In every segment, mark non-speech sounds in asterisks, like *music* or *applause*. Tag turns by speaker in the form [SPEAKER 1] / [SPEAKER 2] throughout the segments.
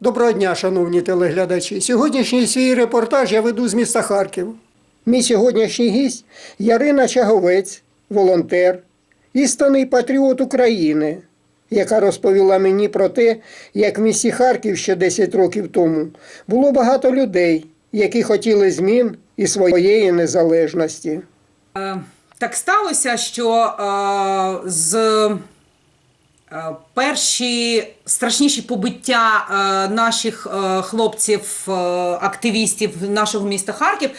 [SPEAKER 1] Доброго дня, шановні телеглядачі. Сьогоднішній свій репортаж я веду з міста Харків. Мій сьогоднішній гість Ярина Чаговець, волонтер, істинний патріот України, яка розповіла мені про те, як в місті Харків ще 10 років тому було багато людей, які хотіли змін і своєї незалежності.
[SPEAKER 2] Е, Так сталося, що е, з перші страшніші побиття е, наших е, хлопців, е, активістів нашого міста Харків е,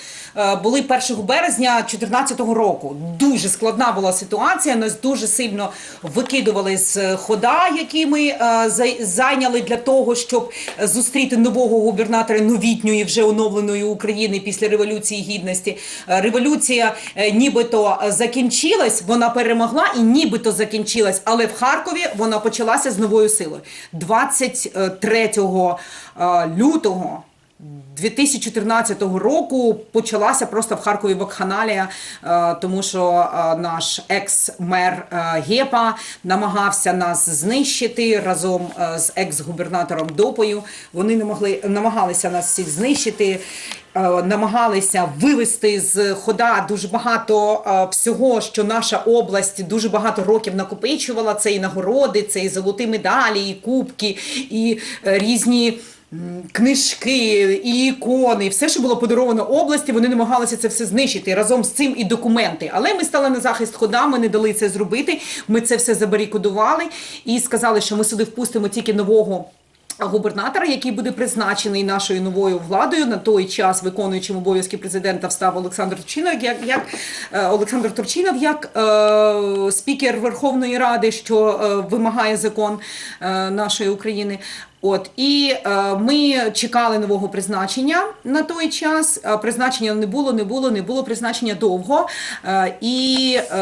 [SPEAKER 2] були 1 березня 2014 року. Дуже складна була ситуація. Нас дуже сильно викидували з хода, які ми е, зайняли для того, щоб зустріти нового губернатора новітньої вже оновленої України після революції гідності. Е, Революція е, нібито е, закінчилась, вона перемогла і нібито закінчилась, але в Харкові вона почалася з новою силою. 23 е, лютого 2014 року почалася просто в Харкові вакханалія, е, тому що е, наш екс-мер е, Гепа намагався нас знищити разом з екс-губернатором Допою. Вони не могли намагалися нас всіх знищити. Намагалися вивести з хода дуже багато всього, що наша область дуже багато років накопичувала. Це і нагороди, це і золоті медалі, і кубки, і різні книжки, і ікони, все, що було подаровано області, вони намагалися це все знищити разом з цим і документи. Але ми стали на захист хода, ми не дали це зробити. Ми це все забарикадували і сказали, що ми сюди впустимо тільки нового. Губернатора, який буде призначений нашою новою владою на той час, виконуючим обов'язки президента, встав Олександр Турчинов, як, як е, Олександр Турчинов, як е, спікер Верховної Ради, що е, вимагає закон е, нашої України. От і е, ми чекали нового призначення на той час. Е, призначення не було, не було, не було призначення довго. Е, і е,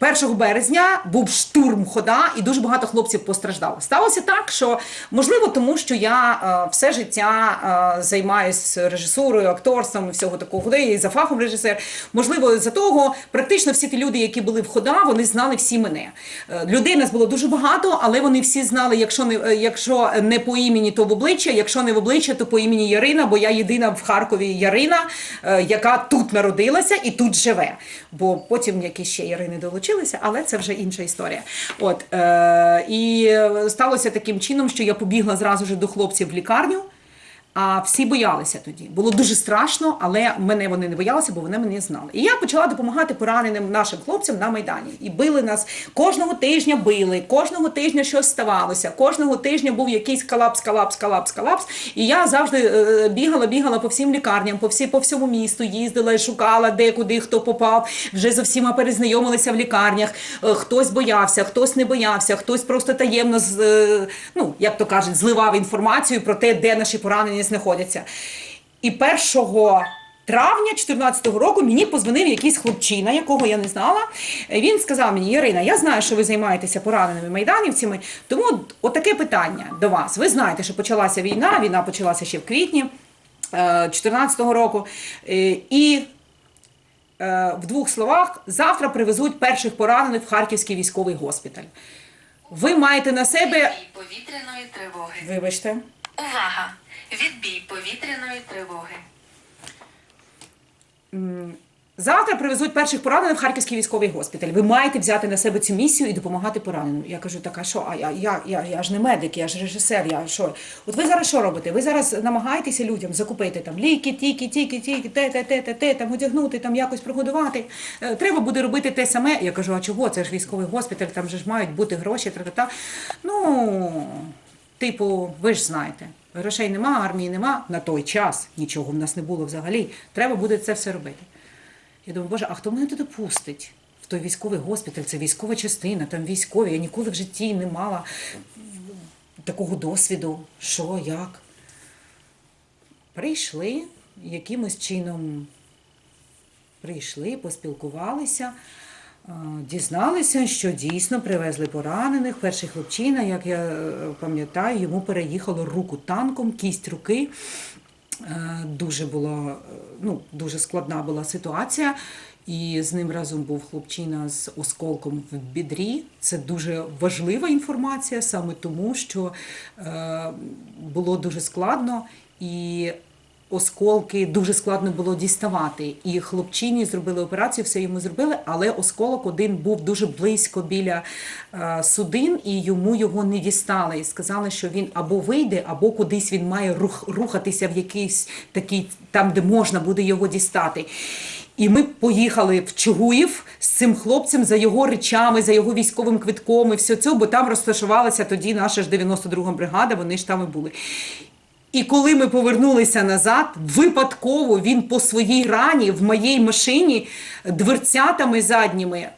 [SPEAKER 2] 1 березня був штурм хода, і дуже багато хлопців постраждало. Сталося так, що можливо, тому що я е, все життя е, займаюся режисурою, акторством і всього такого. Де і за фахом режисер. Можливо, за того практично всі ті люди, які були в хода, вони знали всі мене. Е, людей нас було дуже багато, але вони всі знали, якщо не е, якщо не по імені, то в обличчя, якщо не в обличчя, то по імені Ярина, бо я єдина в Харкові Ярина, е, яка тут народилася і тут живе. Бо потім якісь ще Ярини долучилися, але це вже інша історія. От е, і сталося таким чином, що я побігла зразу ж до хлопців в лікарню. А всі боялися тоді. Було дуже страшно, але мене вони не боялися, бо вони мене знали. І я почала допомагати пораненим нашим хлопцям на майдані. І били нас кожного тижня били, кожного тижня щось ставалося. Кожного тижня був якийсь колапс, колапс, колапс, колапс. І я завжди е, бігала, бігала по всім лікарням, по всі по всьому місту, їздила шукала, де куди хто попав. Вже з всіма перезнайомилися в лікарнях. Е, Хтось боявся, хтось не боявся, хтось просто таємно з е, ну як то кажуть, зливав інформацію про те, де наші поранені знаходяться. І 1 травня 2014 року мені позвонив якийсь хлопчина, якого я не знала. Е, Він сказав мені: Ірина, я знаю, що ви займаєтеся пораненими майданівцями. Тому отаке питання до вас. Ви знаєте, що почалася війна. Війна почалася ще в квітні 2014 року. Е, І е, в двох словах, завтра привезуть перших поранених в Харківський військовий госпіталь. Ви маєте на себе.
[SPEAKER 3] Повітряної тривоги.
[SPEAKER 2] Вибачте.
[SPEAKER 3] Увага! Відбій повітряної тривоги.
[SPEAKER 2] Завтра привезуть перших поранених в Харківський військовий госпіталь. Ви маєте взяти на себе цю місію і допомагати пораненим. Я кажу, так, а що? А я, я, я, я ж не медик, я ж режисер. Я що? От ви зараз що робите? Ви зараз намагаєтеся людям закупити там ліки, тільки, тільки, тільки, те, те, те, те, те, там одягнути, там якось прогодувати. Е, Треба буде робити те саме. Я кажу, а чого? Це ж військовий госпіталь, там же ж мають бути гроші, тра-та-та. Ну, типу, ви ж знаєте. Грошей нема, армії нема. На той час нічого в нас не було взагалі. Треба буде це все робити. Я думаю, боже, а хто мене туди пустить? В той військовий госпіталь, це військова частина, там військові. Я ніколи в житті не мала такого досвіду. Що, як? Прийшли якимось чином. Прийшли, поспілкувалися, дізналися, що дійсно привезли поранених. Перший хлопчина, як я е, пам'ятаю, йому переїхало руку танком, кість руки. Е, Дуже була е, ну, дуже складна була ситуація. І з ним разом був хлопчина з осколком в бідрі. Це дуже важлива інформація, саме тому, що було дуже складно і осколки дуже складно було діставати. І хлопчині зробили операцію, все йому зробили, але осколок один був дуже близько біля е, судин, і йому його не дістали. І сказали, що він або вийде, або кудись він має рух, рухатися в якийсь такий там, де можна буде його дістати. І ми поїхали в Чугуїв з цим хлопцем за його речами, за його військовим квитком і все це, бо там розташувалася тоді наша ж 92-га бригада, вони ж там і були. І коли ми повернулися назад, випадково він по своїй рані в моїй машині дверцятами задніми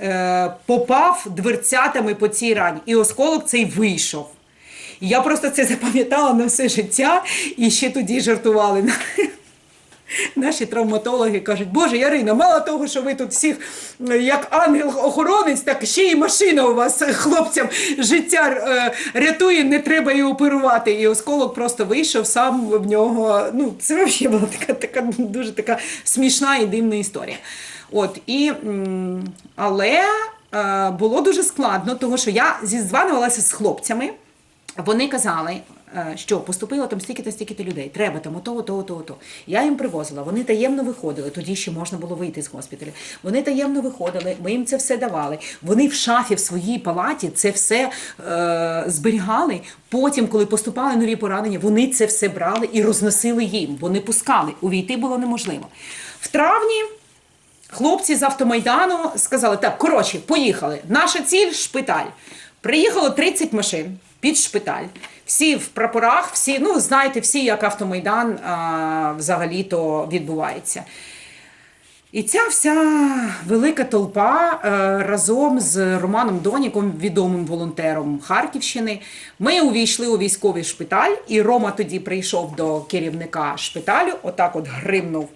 [SPEAKER 2] е, попав дверцятами по цій рані. І осколок цей вийшов. Я просто це запам'ятала на все життя і ще тоді жартували. Наші травматологи кажуть, Боже, Ярина, мало того, що ви тут всіх е, як ангел-охоронець, так ще й машина у вас е, хлопцям життя е, рятує, не треба її оперувати. І осколок просто вийшов сам в нього. Ну, це взагалі була така, така дуже така смішна і дивна історія. От, і, але було дуже складно, тому що я зізванювалася з хлопцями. Вони казали, що поступило там стільки-то, стільки-то людей, треба там того, того, того, того. Я їм привозила, вони таємно виходили, тоді ще можна було вийти з госпіталю. Вони таємно виходили, ми їм це все давали. Вони в шафі в своїй палаті це все е, зберігали. Потім, коли поступали нові поранення, вони це все брали і розносили їм. Вони пускали. Увійти було неможливо. В травні Хлопці з автомайдану сказали: так, коротше, поїхали. Наша ціль шпиталь. Приїхало 30 машин під шпиталь. Всі в прапорах, всі, ну знаєте, всі, як автомайдан а, взагалі-то відбувається. І ця вся велика толпа е, разом з Романом Доніком, відомим волонтером Харківщини, ми увійшли у військовий шпиталь, і Рома тоді прийшов до керівника шпиталю, отак от гримнув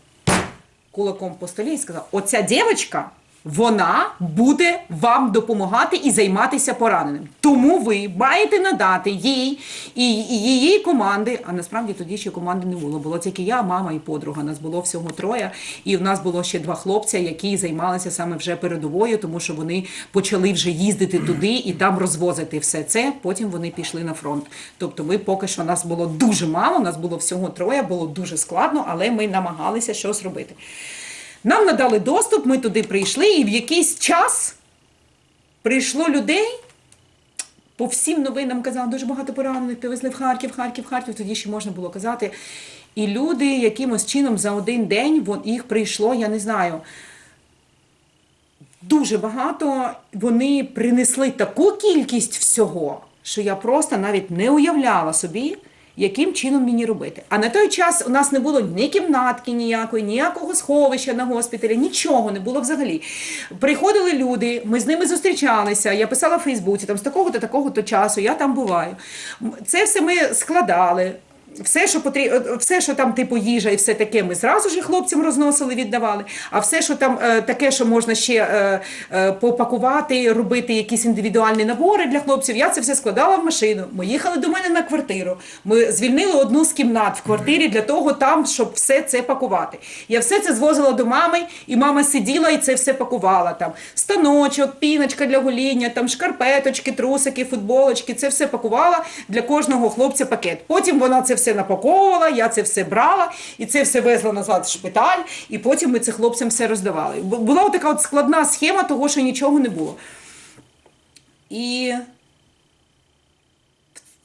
[SPEAKER 2] кулаком по столі і сказав: оця дівчинка, вона буде вам допомагати і займатися пораненим. Тому ви маєте надати їй і, і її команди. А насправді тоді ще команди не було. Було тільки я, мама і подруга. Нас було всього троє. І в нас було ще два хлопця, які займалися саме вже передовою, тому що вони почали вже їздити туди і там розвозити все це. Потім вони пішли на фронт. Тобто, ми поки що нас було дуже мало, нас було всього троє, було дуже складно, але ми намагалися щось робити. Нам надали доступ, ми туди прийшли, і в якийсь час прийшло людей. По всім новинам казали, дуже багато поранених привезли в Харків, Харків, Харків. Тоді ще можна було казати. І люди якимось чином за один день їх прийшло, я не знаю. Дуже багато вони принесли таку кількість всього, що я просто навіть не уявляла собі, яким чином мені робити. А на той час у нас не було ні кімнатки ніякої, ніякого сховища на госпіталі, нічого не було взагалі. Приходили люди, ми з ними зустрічалися. Я писала в Фейсбуці, там з такого-то такого то часу, я там буваю. Це все ми складали. Все, що потрібно, все, що там типу їжа і все таке, ми зразу ж хлопцям розносили, віддавали. А все, що там е, таке, що можна ще е, е, попакувати, робити якісь індивідуальні набори для хлопців, я це все складала в машину. Ми їхали до мене на квартиру. Ми звільнили одну з кімнат в квартирі для того, там, щоб все це пакувати. Я все це звозила до мами, і мама сиділа і це все пакувала. Там станочок, піночка для гоління, там шкарпеточки, трусики, футболочки. Це все пакувала для кожного хлопця пакет. Потім вона це все напаковувала, я це все брала і це все везла назад в шпиталь, і потім ми це хлопцям все роздавали. Була така от складна схема того, що нічого не було. І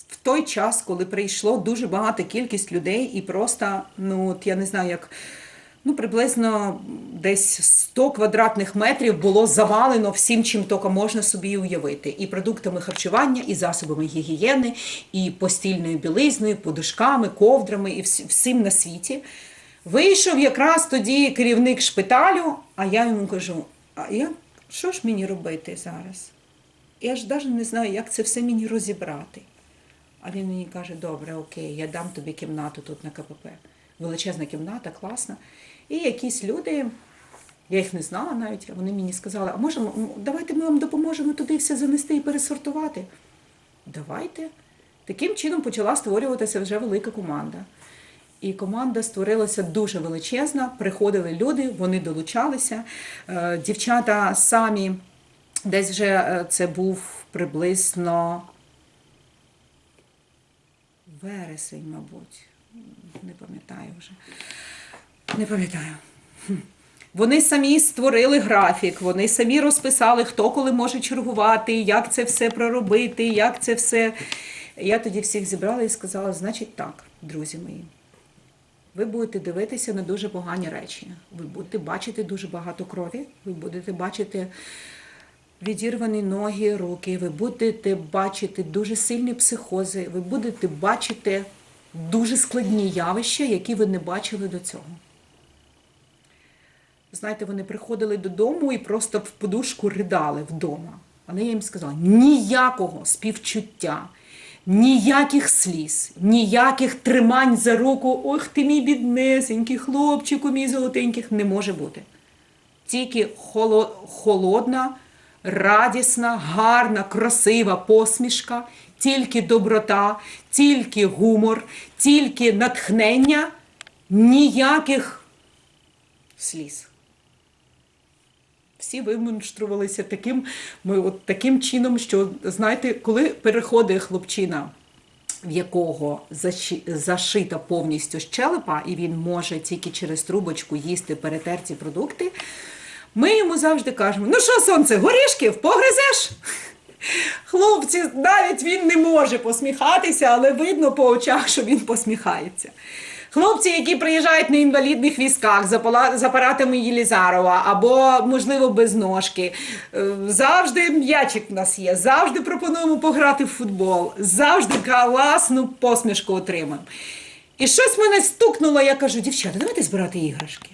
[SPEAKER 2] в той час, коли прийшло дуже багата кількість людей, і просто, ну от я не знаю, як ну приблизно десь 100 квадратних метрів було завалено всім, чим тільки можна собі уявити. І продуктами харчування, і засобами гігієни, і постільною білизною, подушками, ковдрами, і всім на світі. Вийшов якраз тоді керівник шпиталю, а я йому кажу: а я що ж мені робити зараз? Я ж навіть не знаю, як це все мені розібрати. А він мені каже: добре, окей, я дам тобі кімнату тут на КПП. Величезна кімната, класна. І якісь люди, я їх не знала навіть, вони мені сказали, а може, м, давайте ми вам допоможемо туди все занести і пересортувати. Давайте. Таким чином почала створюватися вже велика команда. І команда створилася дуже величезна. Приходили люди, вони долучалися. Е, Дівчата самі десь вже е, це був приблизно вересень, мабуть. Не пам'ятаю вже. Не пам'ятаю. Вони самі створили графік, вони самі розписали, хто коли може чергувати, як це все проробити, як це все. Я тоді всіх зібрала і сказала: значить так, друзі мої. Ви будете дивитися на дуже погані речі. Ви будете бачити дуже багато крові, ви будете бачити відірвані ноги, руки, ви будете бачити дуже сильні психози, ви будете бачити дуже складні явища, які ви не бачили до цього. Знаєте, вони приходили додому і просто в подушку ридали вдома. Але я їм сказала: ніякого співчуття, ніяких сліз, ніяких тримань за руку, ох ти мій біднесенький, хлопчику, мій золотеньких, не може бути. Тільки холо- холодна, радісна, гарна, красива посмішка, тільки доброта, тільки гумор, тільки натхнення, ніяких сліз. Всі вимонструвалися таким, ми от таким чином, що знаєте, коли переходить хлопчина, в якого зашита повністю щелепа, і він може тільки через трубочку їсти перетерті продукти, ми йому завжди кажемо: ну що, сонце, горішків, погризеш? Хлопці, навіть він не може посміхатися, але видно по очах, що він посміхається. Хлопці, які приїжджають на інвалідних візках з апаратами Єлізарова або, можливо, без ножки. е, Завжди м'ячик в нас є, завжди пропонуємо пограти в футбол, завжди класну посмішку отримаємо. І щось мене стукнуло, я кажу, дівчата, давайте збирати іграшки.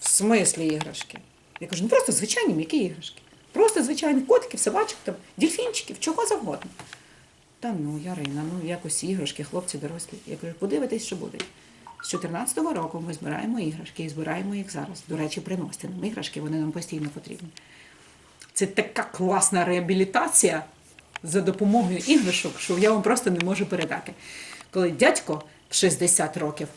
[SPEAKER 2] В смислі іграшки? Я кажу, ну просто звичайні м'які іграшки. Просто звичайні котиків, собачок, там, дельфінчиків, чого завгодно. Та ну, Ярина, ну якось іграшки, хлопці дорослі. Я кажу, подивитись, що буде. З 14-го року ми збираємо іграшки і збираємо їх зараз. До речі, приносите нам іграшки, вони нам постійно потрібні. Це така класна реабілітація за допомогою іграшок, що я вам просто не можу передати. Коли дядько в 60 років,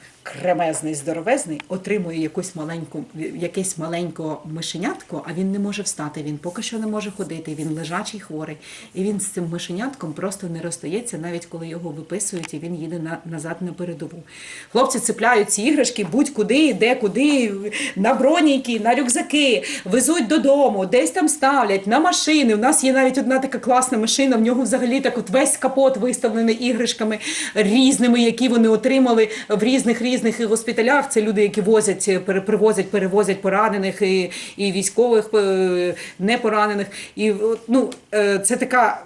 [SPEAKER 2] кремезний, здоровезний, отримує якусь маленьку, якесь маленьке мишенятко, а він не може встати, він поки що не може ходити, він лежачий хворий. І він з цим мишенятком просто не розстається, навіть коли його виписують, і він їде на, назад на передову. Хлопці цепляють ці іграшки будь-куди, де куди, на броніки, на рюкзаки, везуть додому, десь там ставлять, на машини. У нас є навіть одна така класна машина, в нього взагалі так от весь капот виставлений іграшками різними, які вони отримали в різних різних госпіталях. Це люди, які возять, пере- привозять, перевозять поранених і, і військових е, не поранених. І ну, е, це така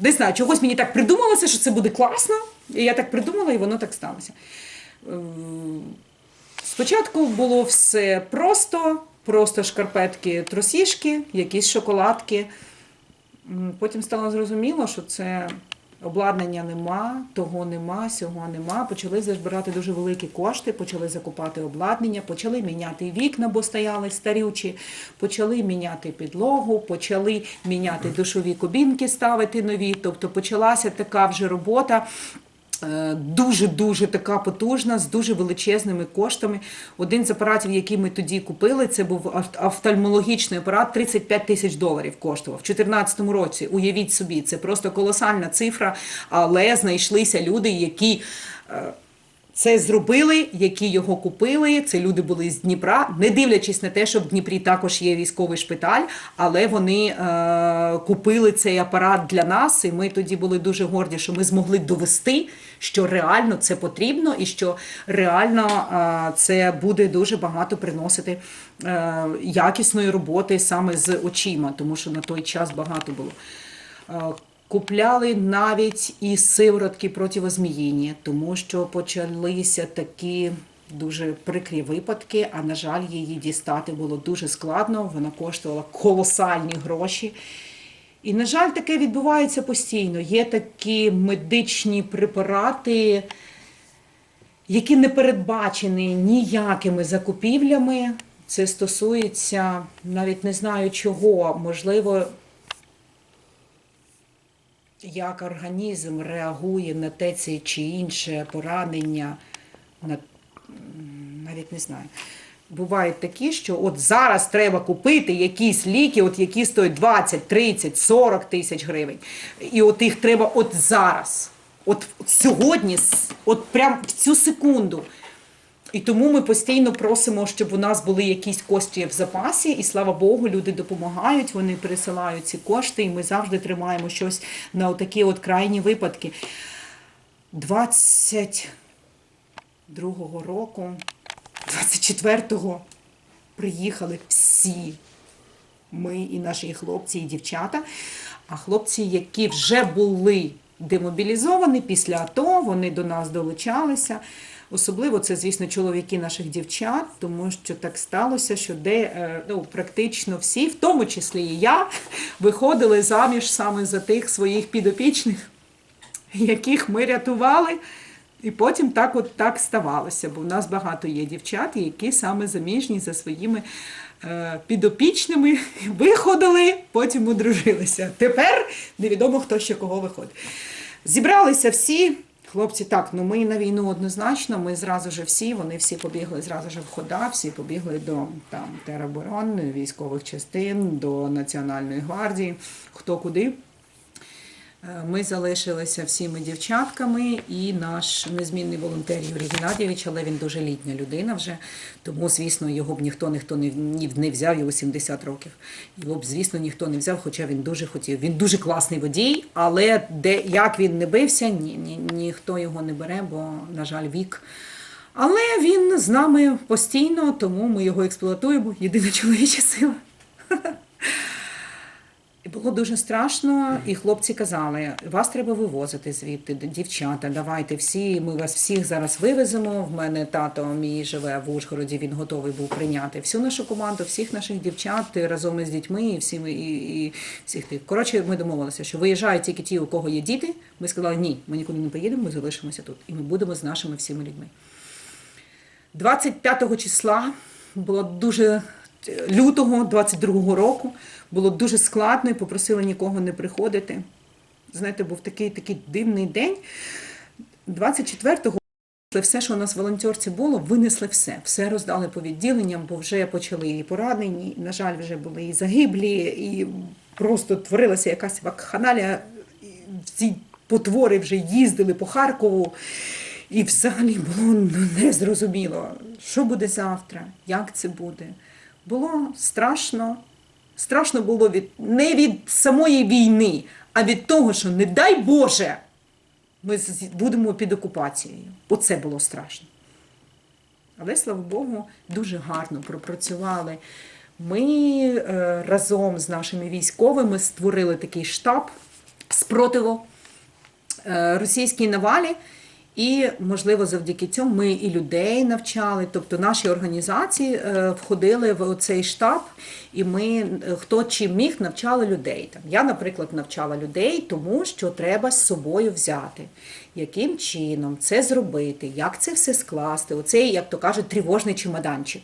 [SPEAKER 2] не знаю, чогось мені так придумалося, що це буде класно. І я так придумала, і воно так сталося. Ем, Спочатку було все просто, просто шкарпетки, тросішки, якісь шоколадки. Потім стало зрозуміло, що це обладнання нема, того нема, сього нема. Почали збирати дуже великі кошти, почали закупати обладнання, почали міняти вікна, бо стояли старючі, почали міняти підлогу, почали міняти душові кабінки, ставити нові. Тобто почалася така вже робота. Е, Дуже-дуже така потужна, з дуже величезними коштами. Один з апаратів, який ми тоді купили, це був офтальмологічний апарат, 35 тисяч доларів коштував. В 2014 році, уявіть собі, це просто колосальна цифра, але знайшлися люди, які е, це зробили, які його купили. Це люди були з Дніпра, не дивлячись на те, що в Дніпрі також є військовий шпиталь, але вони е, купили цей апарат для нас, і ми тоді були дуже горді, що ми змогли довести, що реально це потрібно, і що реально е, це буде дуже багато приносити е, якісної роботи саме з очима, тому що на той час багато було. Купляли навіть і сиворотки противозміїні, тому що почалися такі дуже прикрі випадки, а на жаль, її дістати було дуже складно, вона коштувала колосальні гроші. І, на жаль, таке відбувається постійно. Є такі медичні препарати, які не передбачені ніякими закупівлями. Це стосується навіть не знаю чого, можливо, як організм реагує на те це чи інше поранення на, навіть не знаю. Бувають такі, що от зараз треба купити якісь ліки, от які стоять 20, 30, 40 тисяч гривень. І от їх треба от зараз, от сьогодні, от прям в цю секунду. І тому ми постійно просимо, щоб у нас були якісь кошти в запасі, і слава Богу, люди допомагають, вони пересилають ці кошти, і ми завжди тримаємо щось на такі от крайні випадки. 22-го року, 24-го приїхали всі ми і наші хлопці, і дівчата. А хлопці, які вже були демобілізовані після АТО, вони до нас долучалися. Особливо це, звісно, чоловіки наших дівчат, тому що так сталося, що де е, ну, практично всі, в тому числі і я, *laughs* виходили заміж саме за тих своїх підопічних, *laughs* яких ми рятували. І потім так от так ставалося, бо в нас багато є дівчат, які саме заміжні за своїми е, підопічними *laughs* виходили, потім одружилися. Тепер невідомо, хто ще кого виходить. Зібралися всі. Хлопці, так, ну ми на війну однозначно, ми зразу ж всі, вони всі побігли зразу ж в хода, всі побігли до там, тероборон, військових частин, до Національної гвардії, хто куди. Е, Ми залишилися всіми дівчатками, і наш незмінний волонтер Юрій Геннадійович, але він дуже літня людина вже, тому, звісно, його б ніхто ніхто не, взяв, йому 70 років. Його б, звісно, ніхто не взяв, хоча він дуже хотів. Він дуже класний водій, але де, як він не бився, ні, ні, ніхто його не бере, бо, на жаль, вік. Але він з нами постійно, тому ми його експлуатуємо. Єдина *laughs* чоловіча сила. Було дуже страшно, і хлопці казали: вас треба вивозити звідти, дівчата, давайте всі. Ми вас всіх зараз вивеземо. В мене тато мій живе в Ужгороді. Він готовий був прийняти всю нашу команду, всіх наших дівчат разом із дітьми і всіми і, і всіх тих. Коротше, ми домовилися, що виїжджають тільки ті, у кого є діти. Ми сказали, ні, ми нікуди не поїдемо, ми залишимося тут. І ми будемо з нашими всіми людьми. 25 числа було дуже е, лютого 22 року було дуже складно і попросили нікого не приходити. Знаєте, був такий такий дивний день. 24-го все, що у нас в волонтерці було, винесли все. Все роздали по відділенням, бо вже почали і поранені, і, на жаль, вже були і загиблі, і просто творилася якась вакханалія. Ці потвори вже їздили по Харкову. І взагалі було ну, незрозуміло, що буде завтра, як це буде. Було страшно. Страшно було від, не від самої війни, а від того, що, не дай Боже, ми будемо під окупацією. Оце було страшно. Але, слава Богу, дуже гарно пропрацювали. Ми е, разом з нашими військовими створили такий штаб спротиву е, російській навалі. І, можливо, завдяки цьому ми і людей навчали, тобто наші організації е, входили в цей штаб, і ми е, хто чим міг навчали людей. Там я, наприклад, навчала людей, тому що треба з собою взяти, яким чином це зробити, як це все скласти. Оцей, як то кажуть, тривожний чемоданчик.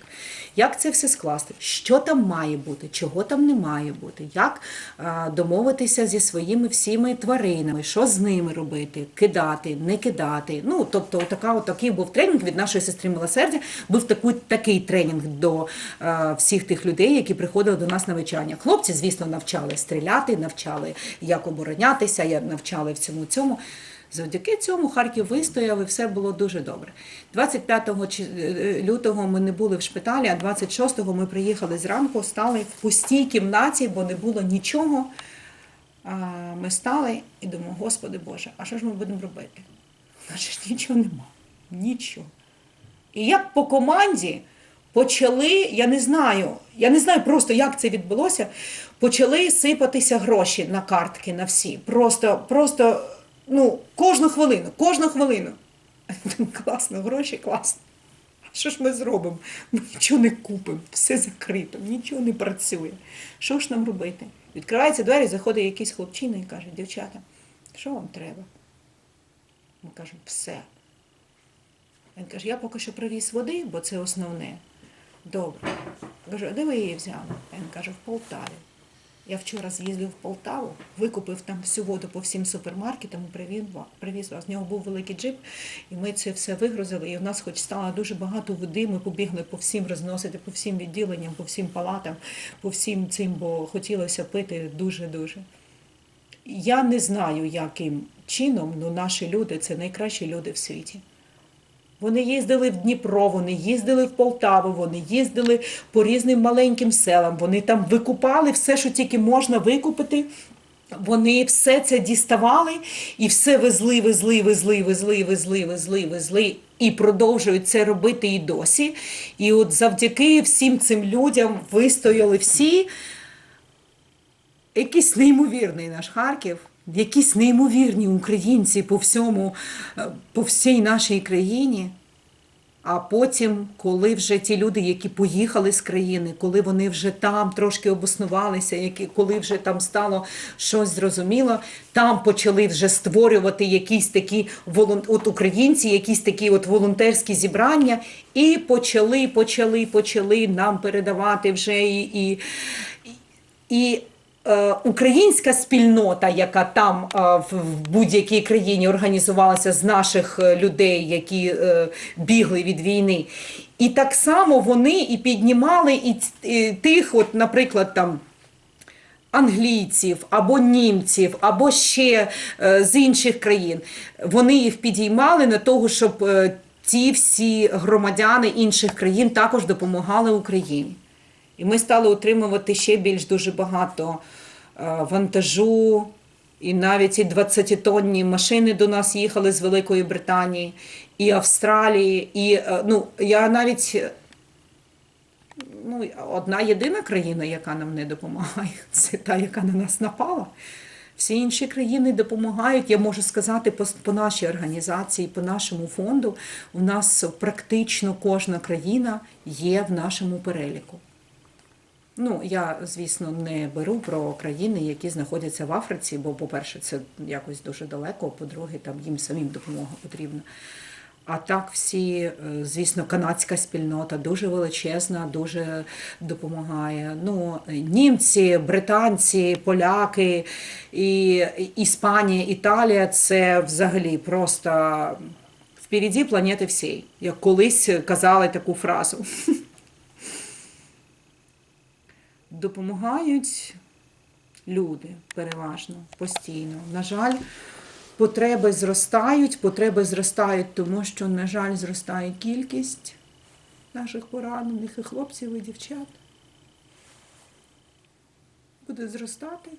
[SPEAKER 2] Як це все скласти? Що там має бути, чого там не має бути, як е, домовитися зі своїми всіми тваринами, що з ними робити, кидати, не кидати. Ну, тобто, така, от такий був тренінг від нашої сестри Милосердя. Був таку, такий тренінг до е, всіх тих людей, які приходили до нас на вечання. Хлопці, звісно, навчали стріляти, навчали, як оборонятися, навчали в цьому цьому. Завдяки цьому Харків вистояв і все було дуже добре. 25 чи- е, лютого ми не були в шпиталі, а 26-го ми приїхали зранку, стали в пустій кімнаті, бо не було нічого. Ми стали і думаємо, Господи Боже, а що ж ми будемо робити? У ж нічого нема. Нічого. І як по команді почали, я не знаю, я не знаю просто, як це відбулося, почали сипатися гроші на картки на всі. Просто, просто, ну, кожну хвилину, кожну хвилину. Класно, гроші, класно. А що ж ми зробимо? Ми нічого не купимо, все закрито, нічого не працює. Що ж нам робити? Відкриваються двері, заходить якийсь хлопчина і каже, дівчата, що вам треба? Ми кажемо, все. Він каже, я поки що привіз води, бо це основне. Добре. Я Кажу, а де ви її взяли? Він каже, в Полтаві. Я вчора з'їздив в Полтаву, викупив там всю воду по всім супермаркетам привіз, вас. В нього був великий джип, і ми це все вигрузили. І в нас хоч стало дуже багато води. Ми побігли по всім розносити, по всім відділенням, по всім палатам, по всім цим, бо хотілося пити дуже-дуже. Я не знаю, яким чином, але наші люди це найкращі люди в світі. Вони їздили в Дніпро, вони їздили в Полтаву, вони їздили по різним маленьким селам. Вони там викупали все, що тільки можна викупити. Вони все це діставали і все везли, везли, везли, везли, везли, везли, везли. І продовжують це робити і досі. І от завдяки всім цим людям вистояли всі якийсь неймовірний наш Харків, якісь неймовірні українці по всьому, е, по всій нашій країні. А потім, коли вже ті люди, які поїхали з країни, коли вони вже там трошки обоснувалися, які, коли вже там стало щось зрозуміло, там почали вже створювати якісь такі от українці, якісь такі от волонтерські зібрання, і почали, почали, почали нам передавати вже і. і, і українська спільнота, яка там е, в, будь-якій країні організувалася з наших е, людей, які е, бігли від війни. І так само вони і піднімали і, тих, от, наприклад, там. Англійців або німців, або ще е, з інших країн. Вони їх підіймали на того, щоб е, ті всі громадяни інших країн також допомагали Україні. І ми стали отримувати ще більш дуже багато е, вантажу, і навіть і 20-тонні машини до нас їхали з Великої Британії, і Австралії. І е, ну, я навіть е, ну, одна єдина країна, яка нам не допомагає, *laughs* це та, яка на нас напала. Всі інші країни допомагають. Я можу сказати по, по нашій організації, по нашому фонду. У нас практично кожна країна є в нашому переліку. Ну, я, звісно, не беру про країни, які знаходяться в Африці, бо, по-перше, це якось дуже далеко, по-друге, там їм самим допомога потрібна. А так, всі, е, звісно, канадська спільнота дуже величезна, дуже допомагає. Ну, німці, британці, поляки, і Іспанія, Італія це взагалі просто впереді планети всієї. Як колись казали таку фразу. *laughs* допомагають люди переважно постійно. На жаль, потреби зростають, потреби зростають, тому що, на жаль, зростає кількість наших поранених і хлопців і дівчат. Буде зростати.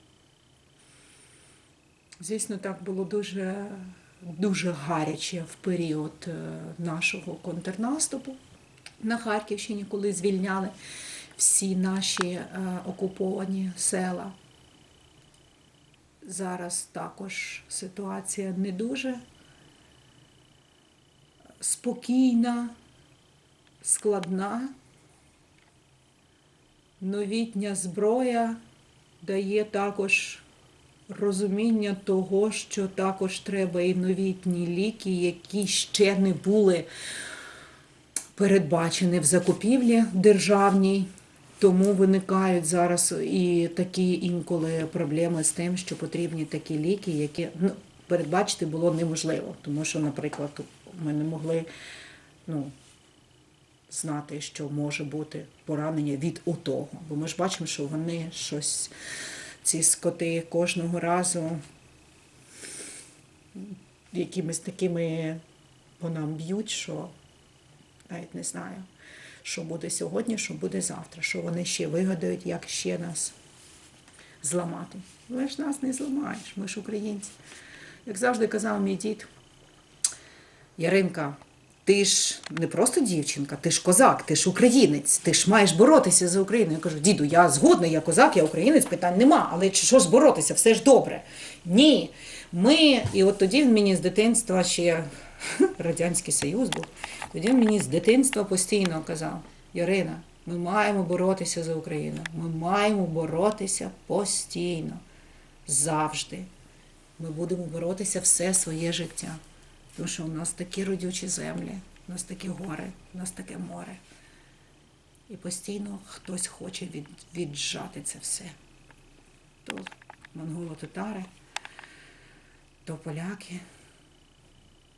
[SPEAKER 2] Звісно, так було дуже, дуже гаряче в період е, нашого контрнаступу на Харківщині, коли звільняли всі наші е, окуповані села. Зараз також ситуація не дуже спокійна, складна. Новітня зброя дає також розуміння того, що також треба і новітні ліки, які ще не були передбачені в закупівлі державній. Тому виникають зараз і такі інколи проблеми з тим, що потрібні такі ліки, які ну, передбачити було неможливо. Тому що, наприклад, ми не могли ну, знати, що може бути поранення від отого. Бо ми ж бачимо, що вони щось, ці скоти кожного разу якимись такими по нам б'ють, що навіть не знаю, що буде сьогодні, що буде завтра, що вони ще вигадають, як ще нас зламати. Ви ж нас не зламаєш, ми ж українці. Як завжди казав мій дід, Яринка, ти ж не просто дівчинка, ти ж козак, ти ж українець, ти ж маєш боротися за Україну. Я кажу, діду, я згодна, я козак, я українець, питань нема, але що ж боротися, все ж добре. Ні. Ми, і от тоді мені з дитинства ще *laughs* Радянський Союз був, тоді мені з дитинства постійно казав, Ярина, ми маємо боротися за Україну. Ми маємо боротися постійно, завжди. Ми будемо боротися все своє життя. Тому що у нас такі родючі землі, у нас такі гори, у нас таке море. І постійно хтось хоче від, віджати це все. то монголо-татари, то поляки.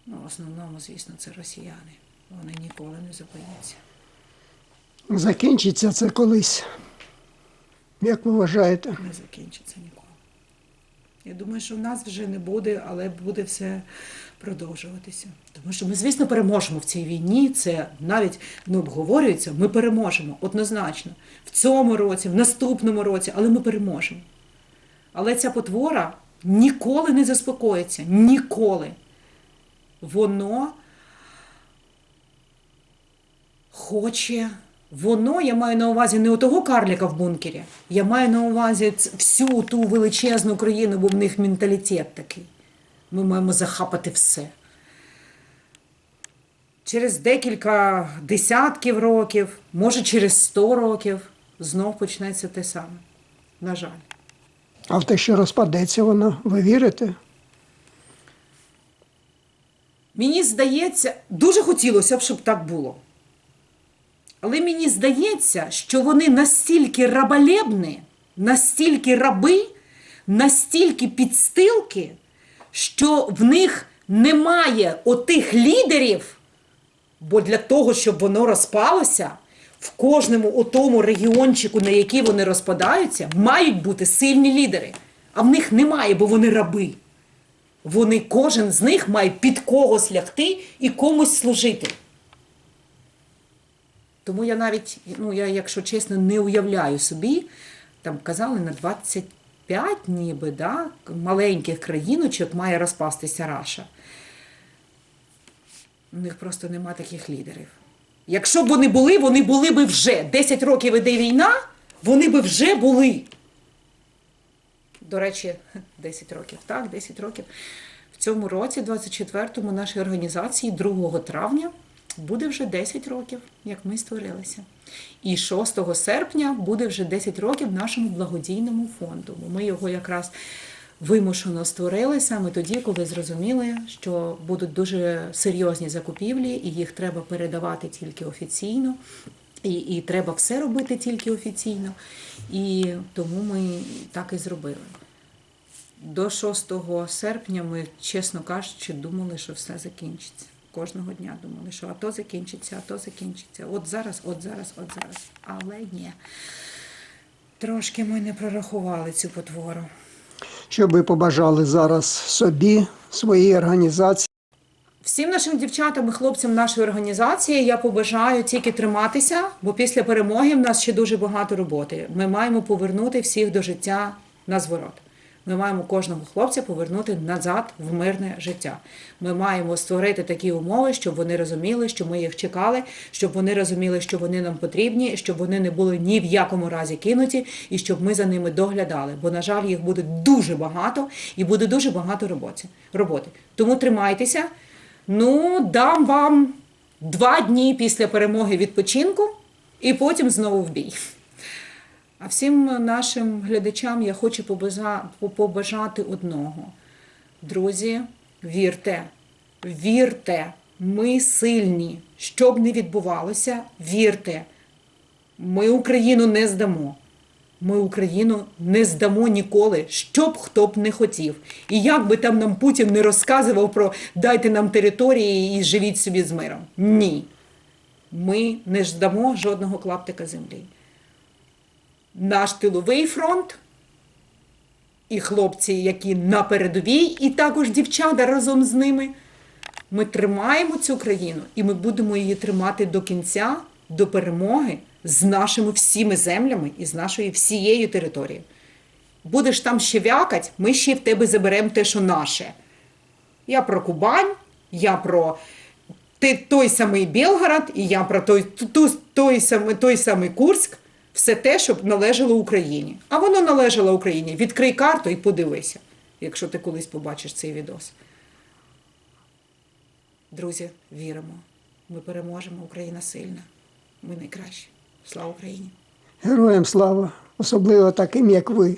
[SPEAKER 2] Ну, в основному, звісно, це росіяни. Вони ніколи не зупиняться.
[SPEAKER 1] Закінчиться це колись. Як ви вважаєте?
[SPEAKER 2] Не закінчиться ніколи. Я думаю, що в нас вже не буде, але буде все продовжуватися. Тому що ми, звісно, переможемо в цій війні. Це навіть не обговорюється. Ми переможемо однозначно в цьому році, в наступному році, але ми переможемо. Але ця потвора ніколи не заспокоїться. Ніколи. Воно хоче. Воно, я маю на увазі не у того карліка в бункері. Я маю на увазі всю ту величезну країну, бо в них менталітет такий. Ми маємо захапати все. Через декілька десятків років, може через сто років, знов почнеться те саме. На жаль.
[SPEAKER 1] А в те, що розпадеться вона, ви вірите?
[SPEAKER 2] Мені здається, дуже хотілося б, щоб так було. Але мені здається, що вони настільки раболепні, настільки раби, настільки підстилки, що в них немає отих лідерів, бо для того, щоб воно розпалося, в кожному отому регіончику, на який вони розпадаються, мають бути сильні лідери. А в них немає, бо вони раби. Вони, кожен з них має під когось лягти і комусь служити. Тому я навіть, ну я, якщо чесно, не уявляю собі, там казали на 25 ніби, да, маленьких країночок має розпастися Раша. У них просто нема таких лідерів. Якщо б вони були, вони були би вже. 10 років іде війна, вони би вже були. До речі, *laughs* 10 років, так, 10 років. В цьому році, 24-му, нашій організації 2 травня буде вже 10 років, як ми створилися. І 6 серпня буде вже 10 років нашому благодійному фонду. Бо ми його якраз вимушено створили саме тоді, коли зрозуміли, що будуть дуже серйозні закупівлі, і їх треба передавати тільки офіційно. І, і треба все робити тільки офіційно. І тому ми так і зробили. До 6 серпня ми, чесно кажучи, думали, що все закінчиться. Кожного дня думали, що АТО закінчиться, АТО закінчиться. От зараз, от зараз, от зараз. Але ні. Трошки ми не прорахували цю потвору.
[SPEAKER 1] Що ви побажали зараз собі, своїй організації?
[SPEAKER 2] Всім нашим дівчатам і хлопцям нашої організації я побажаю тільки триматися, бо після перемоги в нас ще дуже багато роботи. Ми маємо повернути всіх до життя на зворот. Ми маємо кожного хлопця повернути назад в мирне життя. Ми маємо створити такі умови, щоб вони розуміли, що ми їх чекали, щоб вони розуміли, що вони нам потрібні, щоб вони не були ні в якому разі кинуті, і щоб ми за ними доглядали. Бо, на жаль, їх буде дуже багато і буде дуже багато роботи. Тому тримайтеся. Ну, дам вам два дні після перемоги відпочинку і потім знову в бій. А всім нашим глядачам я хочу побажати одного. Друзі, вірте, вірте, ми сильні. Що б не відбувалося, вірте. Ми Україну не здамо. Ми Україну не здамо ніколи, що б хто б не хотів. І як би там нам Путін не розказував про дайте нам території і живіть собі з миром. Ні. Ми не здамо жодного клаптика землі. Наш тиловий фронт і хлопці, які на передовій, і також дівчата разом з ними. Ми тримаємо цю країну і ми будемо її тримати до кінця, до перемоги з нашими всіми землями і з нашою всією територією. Будеш там ще вякать, ми ще в тебе заберемо те, що наше. Я про Кубань, я про той самий Білгород, і я про той, ту, той, самий, той самий Курськ. Все те, що належало Україні. А воно належало Україні. Відкрий карту і подивися, якщо ти колись побачиш цей відос. Друзі, віримо. Ми переможемо. Україна сильна. Ми найкращі. Слава Україні!
[SPEAKER 1] Героям слава, особливо таким, як ви.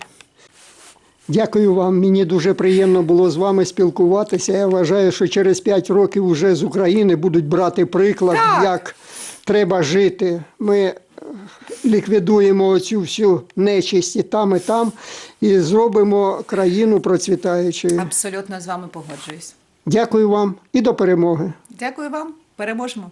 [SPEAKER 1] Дякую вам. Мені дуже приємно було з вами спілкуватися. Я вважаю, що через 5 років вже з України будуть брати приклад,
[SPEAKER 2] Так.
[SPEAKER 1] як треба жити. Ми ліквідуємо цю всю нечисть і там, і там, і зробимо країну процвітаючою.
[SPEAKER 2] Абсолютно з вами погоджуюсь.
[SPEAKER 1] Дякую вам і до перемоги.
[SPEAKER 2] Дякую вам. Переможемо.